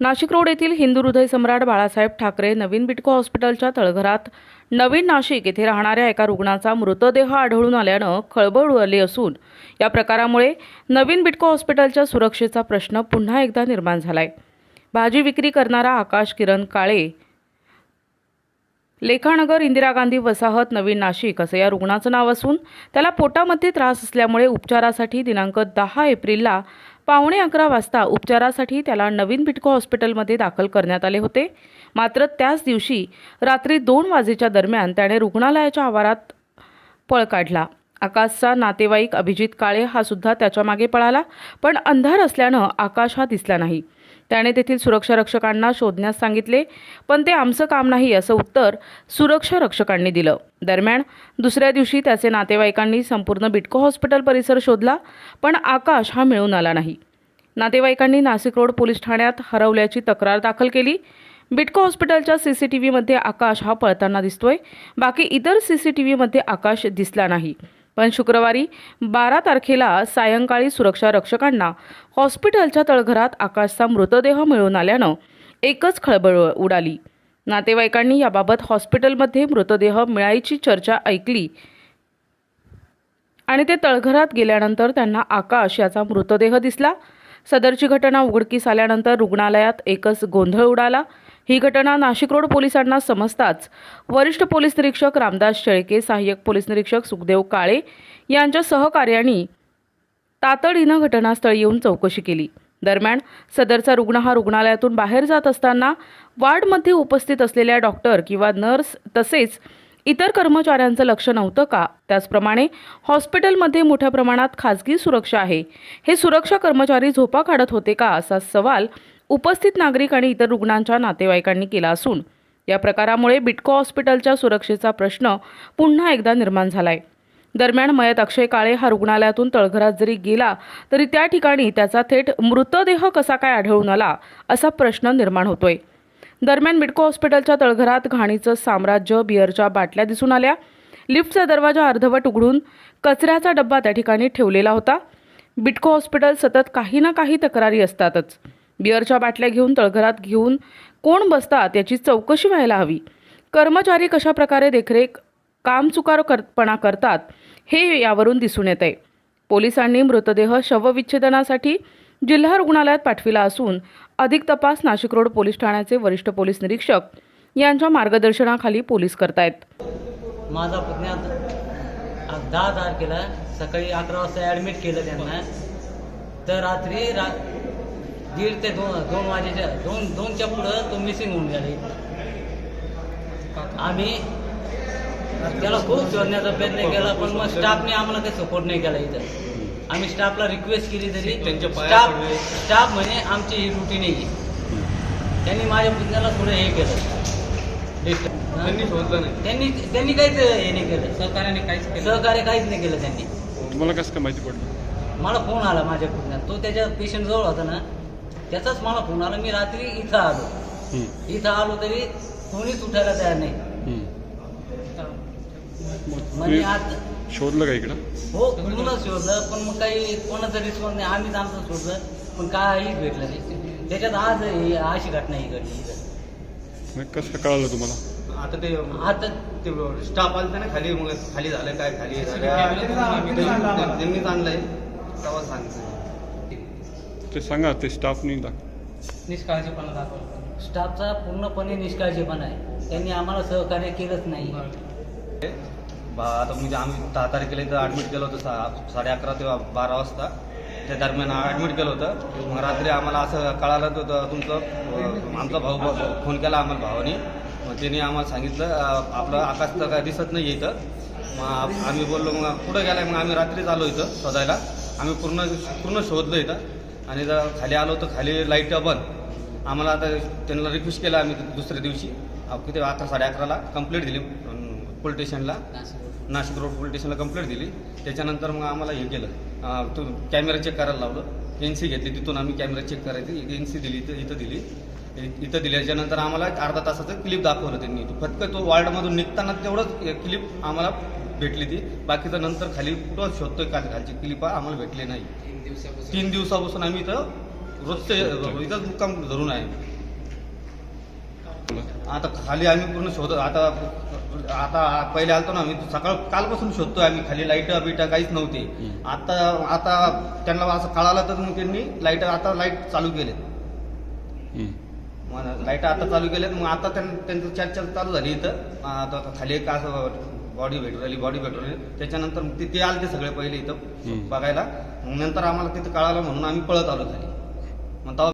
Nashik road येथील हिंदू हृदय सम्राट बाळासाहेब ठाकरे नवीन बिटको हॉस्पिटलच्या तळघरात नवीन नाशिक येथे राहणाऱ्या एका रुग्णाचा मृतदेह आढळून आल्यानं खळबळ उडाली असून या प्रकारामुळे नवीन बिटको हॉस्पिटलच्या सुरक्षेचा प्रश्न पुन्हा एकदा निर्माण झालाय. भाजी विक्री करणारा आकाश किरण काळे लेखानगर इंदिरा गांधी वसाहत नवीन नाशिक असं या रुग्णाचं नाव असून त्याला पोटामध्ये त्रास असल्यामुळे उपचारासाठी दिनांक दहा एप्रिलला पावणे अकरा वाजता उपचारासाठी त्याला नवीन बिटको हॉस्पिटलमध्ये दाखल करण्यात आले होते. मात्र त्याच दिवशी रात्री दोन वाजेच्या दरम्यान त्याने रुग्णालयाच्या आवारात पळ काढला. आकाशचा नातेवाईक अभिजित काळे हा सुद्धा त्याच्यामागे पळाला पण अंधार असल्यानं आकाश हा दिसला नाही. त्याने तेथील सुरक्षा रक्षकांना शोधण्यास सांगितले पण ते आमचं काम नाही असं उत्तर सुरक्षा रक्षकांनी दिलं. दरम्यान दुसऱ्या दिवशी त्याचे नातेवाईकांनी संपूर्ण बिटको हॉस्पिटल परिसर शोधला पण आकाश हा मिळून आला नाही. नातेवाईकांनी नाशिक रोड पोलीस ठाण्यात हरवल्याची तक्रार दाखल केली. बिटको हॉस्पिटलच्या सी सी टी व्हीमध्ये आकाश हा पळताना दिसतोय बाकी इतर सी सी टी व्हीमध्ये आकाश दिसला नाही. पण शुक्रवारी बारा तारखेला सायंकाळी सुरक्षा रक्षकांना हॉस्पिटलच्या तळघरात आकाशचा मृतदेह मिळून आल्यानं एकच खळबळ उडाली. नातेवाईकांनी याबाबत हॉस्पिटलमध्ये मृतदेह मिळायची चर्चा ऐकली आणि ते तळघरात गेल्यानंतर त्यांना आकाश याचा मृतदेह दिसला. सदरची घटना उघडकीस आल्यानंतर रुग्णालयात एकच गोंधळ उडाला. ही घटना नाशिक रोड पोलिसांना समजताच वरिष्ठ पोलीस निरीक्षक रामदास शेळके सहाय्यक पोलीस निरीक्षक सुखदेव काळे यांच्या सहकार्यांनी तातडीनं घटनास्थळी येऊन चौकशी केली. दरम्यान सदरचा रुग्ण हा रुग्णालयातून बाहेर जात असताना वार्डमध्ये उपस्थित असलेल्या डॉक्टर किंवा नर्स तसेच इतर कर्मचाऱ्यांचं लक्ष नव्हतं का? त्याचप्रमाणे हॉस्पिटलमध्ये मोठ्या प्रमाणात खाजगी सुरक्षा आहे. हे सुरक्षा कर्मचारी झोपा काढत होते का? असा सवाल उपस्थित नागरिक आणि इतर रुग्णांच्या नातेवाईकांनी केला असून या प्रकारामुळे बिटको हॉस्पिटलच्या सुरक्षेचा प्रश्न पुन्हा एकदा निर्माण झालाय. दरम्यान मयत अक्षय काळे हा रुग्णालयातून तळघरात जरी गेला तरी त्या ठिकाणी त्याचा थेट मृतदेह कसा काय आढळून आला असा प्रश्न निर्माण होतोय. दरम्यान मिडको हॉस्पिटलच्या तळघरात घाणीचं साम्राज्य बिअरच्या बाटल्या दिसून आल्या. लिफ्टचा दरवाजा अर्धवट उघडून कचऱ्याचा डब्बा त्या ठिकाणी ठेवलेला होता. बिटको हॉस्पिटल सतत काही ना काही तक्रारी असतातच. बिअरच्या बाटल्या घेऊन तळघरात घेऊन कोण बसतात याची चौकशी व्हायला हवी. कर्मचारी कशा प्रकारे देखरेख कामचुकारपणा करतात हे यावरून दिसून येत आहे पोलिसांनी मृतदेह शवविच्छेदनासाठी जिल्हा रुग्णालयात पाठविला असून अधिक तपास नाशिक रोड पोलीस ठाण्याचे वरिष्ठ पोलीस निरीक्षक यांच्या मार्गदर्शनाखाली पोलीस करतायत. माझा पुतण्यात आज दहा तारखेला सकाळी अकरा वाजता ॲडमिट केलं त्यांना. तर रात्री रा दीड ते दोन दोन वाजेच्या दोन दोनच्या पुढं तो मिसिंग होऊन गेले आम्ही त्याला खूप शोधण्याचा प्रयत्न केला पण मग स्टाफने आम्हाला काही सपोर्ट नाही केला इथं. आम्ही स्टाफला रिक्वेस्ट केली तरी स्टाफ. स्टाफ म्हणे आमची ही ड्युटी नाही आहे त्यांनी माझ्या पुतण्याला थोडं हे केलं. त्यांनी शोधलं नाही. त्यांनी त्यांनी काहीच हे नाही केलं. सहकार्याने काहीच केलं सहकार्य काहीच नाही केलं त्यांनी. तुम्हाला कसं काय माहिती पडलं? मला फोन आला माझ्या पुतण्यात तो त्याच्या पेशंट जवळ होता ना. त्याचाच मला फोन आला मी रात्री इथं आलो. हं, इथं आलो तरी कोणीच उठायला तयार नाही. हं. म्हणजे आज शोधलं का इकडं? हो पूर्ण शोधलं पण मग काही कोणाचा रिस्पॉन्स नाही. आम्हीच आमचं शोधलं पण काहीच भेटलं नाही. त्याच्यात आज ही अशी घटना ही घडली. मग कसं कळालं तुम्हाला? आता ते आता ते स्टाफ आलता ना खाली मग खाली झालं काय खाली झालं त्यांनी- त्यांनीच आणलंय. तेव्हा सांगितलं. ते सांगा ते स्टाफनी दाख निष्काळजीपणा दाखवला स्टाफचा पूर्णपणे निष्काळजीपणा आहे. त्यांनी आम्हाला सहकार्य केलंच नाही. बा आता म्हणजे आम्ही दहा तारखेला इथं ॲडमिट केलं होतं सा साडे अकरा ते बारा वाजता. त्या दरम्यान ॲडमिट केलं होतं. मग रात्री आम्हाला असं कळालं तर तर तुमचं आमचा भाऊ ब- फोन केला आम्हाला भावाने. मग त्याने आम्हाला सांगितलं आपलं आकाश तर काय दिसत नाही इथं. मग आम्ही बोललो मग कुठं गेलाय? मग आम्ही रात्रीच आलो इथं शोधायला. आम्ही पूर्ण पूर्ण शोधलं इथं. आणि जर खाली आलो तर खाली लाइट बंद आम्हाला आता त्यांना रिक्वेस्ट केला आम्ही दुसऱ्या दिवशी. किती? अकरा साडे अकराला कंप्लेंट दिली. पोलीस स्टेशनला नाशिक रोड पोलीस स्टेशनला कंप्लेंट दिली. त्याच्यानंतर मग आम्हाला हे केलं. तो कॅमेरा चेक करायला लावलं. एन सी घेतली. तिथून आम्ही कॅमेरा चेक करायची. एन सी दिली इथं इथं दिली. इथं दिल्याच्यानंतर आम्हाला एक अर्धा तासाचं क्लिप दाखवलं त्यांनी. फक्त तो वॉर्डमधून निघताना तेवढंच क्लिप आम्हाला भेटली ती. बाकीचं नंतर खाली कुठं शोधतोय का खालची क्लिप आम्हाला भेटली नाही. तीन दिवसापासून. आम्ही इथं रोजचे इथंच मुक्काम धरून आहे. आता खाली आम्ही पूर्ण शोधत आता आता पहिले आलतो ना आम्ही सकाळ कालपासून शोधतोय आम्ही खाली लाइट बिटा काहीच नव्हते. आता आता त्यांना असं कळालं तर मग त्यांनी लाइट आता लाइट चालू केलेत. लाइट आता चालू केल्यात मग आता त्यां- त्यांचं चर्चा चालू झाली इथं. आता खाली एक असं बॉडी भेटू राहिली बॉडी भेटू राहिली त्याच्यानंतर मग ते ते आले ते सगळे पहिले इथं. बघायला. मग नंतर आम्हाला तिथं कळालं म्हणून आम्ही पळत आलो खाली मग तेव्हा